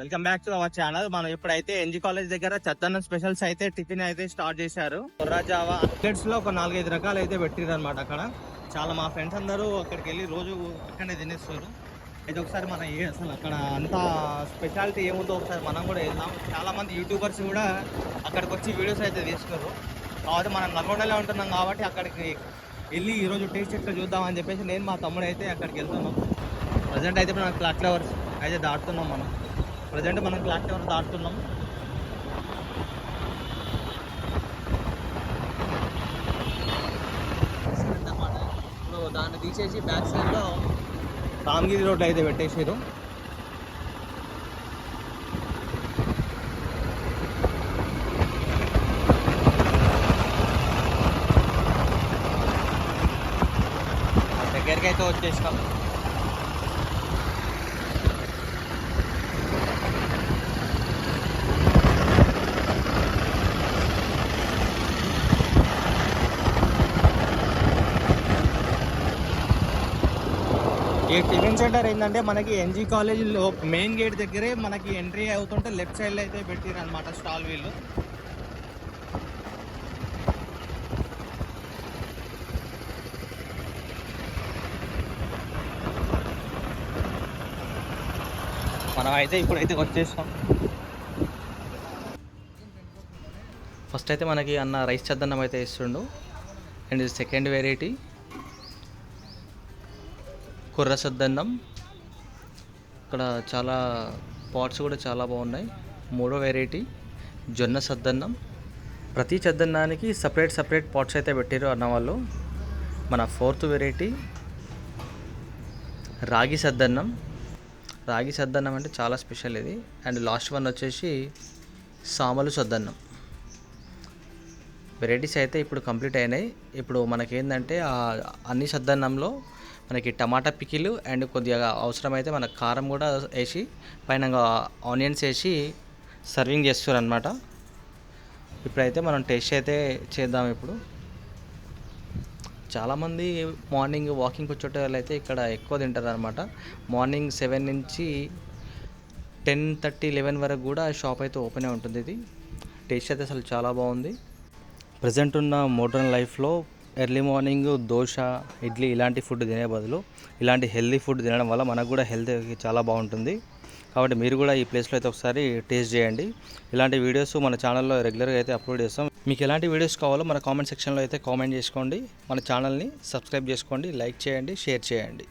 Welcome back to our channel. మనం ఇప్పుడైతే NG college దగ్గర చద్దన్నం స్పెషల్స్ అయితే టిఫిన్ అయితే స్టార్ట్ చేశారు. కొర్రా జావా లో ఒక నాలుగైదు రకాలు అయితే పెట్టిరు అనమాట అక్కడ. చాలా మా ఫ్రెండ్స్ అందరూ అక్కడికి వెళ్ళి రోజు అక్కడనే తినేస్తారు. అయితే ఒకసారి మనం ఏ అసలు అక్కడ అంత స్పెషాలిటీ ఏముందో ఒకసారి మనం కూడా వెళ్దాం. చాలా మంది యూట్యూబర్స్ కూడా అక్కడికి వచ్చి వీడియోస్ అయితే తీసుకున్నారు కాబట్టి మనం నల్గొండలో ఉంటున్నాం కాబట్టి అక్కడికి వెళ్ళి ఈరోజు టేస్ట్ ఎట్లా చూద్దాం అని చెప్పేసి నేను మా తమ్ముడు అయితే అక్కడికి వెళ్తున్నాం. ప్రజెంట్ అయితే మనం క్లాక్ ఫ్లవర్స్ అయితే దాటుతున్నాం మనం. ప్రజెంట్ మనం క్లాక్ టవర్ దాటుతున్నాం? ఇప్పుడు దాన్ని తీసేసి బ్యాక్ సైడ్లో రామగిరి రోడ్లు అయితే పెట్టేసారు దగ్గరికి అయితే వచ్చేసినాం. ఈ టిఫిన్ సెంటర్ ఏంటంటే మనకి ఎన్జీ కాలేజీలో మెయిన్ గేట్ దగ్గరే మనకి ఎంట్రీ అవుతుంటే లెఫ్ట్ సైడ్లో అయితే పెట్టారు అనమాట స్టాల్ వీళ్ళు. మనం అయితే ఇప్పుడైతే వచ్చేసాం. ఫస్ట్ అయితే మనకి అన్న రైస్ చద్దన్నం అయితే ఇస్తుండు అండ్ ఇది సెకండ్ వెరైటీ కుర్ర సద్దన్నం ఇక్కడ చాలా పాట్స్ కూడా చాలా బాగున్నాయి. మూడో వెరైటీ జొన్న సద్దన్నం ప్రతి చద్దన్నానికి సపరేట్ సపరేట్ పాట్స్ అయితే పెట్టారు అన్న వాళ్ళు. మన ఫోర్త్ వెరైటీ రాగి సద్దన్నం రాగి సద్దన్నం అంటే చాలా స్పెషల్ ఇది. అండ్ లాస్ట్ వన్ వచ్చేసి సామలు సద్దన్నం వెరైటీస్ అయితే ఇప్పుడు కంప్లీట్ అయినాయి. ఇప్పుడు మనకేంటంటే అన్ని సద్దన్నంలో మనకి టమాటా పికిలు అండ్ కొద్దిగా అవసరమైతే మనకు కారం కూడా వేసి పైన ఆనియన్స్ వేసి సర్వింగ్ చేస్తారు అనమాట ఇప్పుడైతే మనం టేస్ట్ అయితే చేద్దాం ఇప్పుడు. చాలామంది మార్నింగ్ వాకింగ్కి వచ్చే వాళ్ళు అయితే ఇక్కడ ఎక్కువ తింటారు అనమాట మార్నింగ్ సెవెన్ నుంచి టెన్ థర్టీ లెవెన్ వరకు కూడా షాప్ అయితే ఓపెనే ఉంటుంది ఇది. టేస్ట్ అయితే అసలు చాలా బాగుంది. ప్రజెంట్ ఉన్న మోడర్న్ లైఫ్లో ఎర్లీ మార్నింగ్ దోశ ఇడ్లీ ఇలాంటి ఫుడ్ తినే బదులు ఇలాంటి హెల్దీ ఫుడ్ తినడం వల్ల మనకు కూడా హెల్త్ చాలా బాగుంటుంది. కాబట్టి మీరు కూడా ఈ ప్లేస్లో అయితే ఒకసారి టేస్ట్ చేయండి. ఇలాంటి వీడియోస్ మన ఛానల్లో రెగ్యులర్గా అయితే అప్లోడ్ చేస్తాం. మీకు ఎలాంటి వీడియోస్ కావాలో మన కామెంట్ సెక్షన్లో అయితే కామెంట్ చేసుకోండి. మన ఛానల్ని సబ్స్క్రైబ్ చేసుకోండి లైక్ చేయండి షేర్ చేయండి.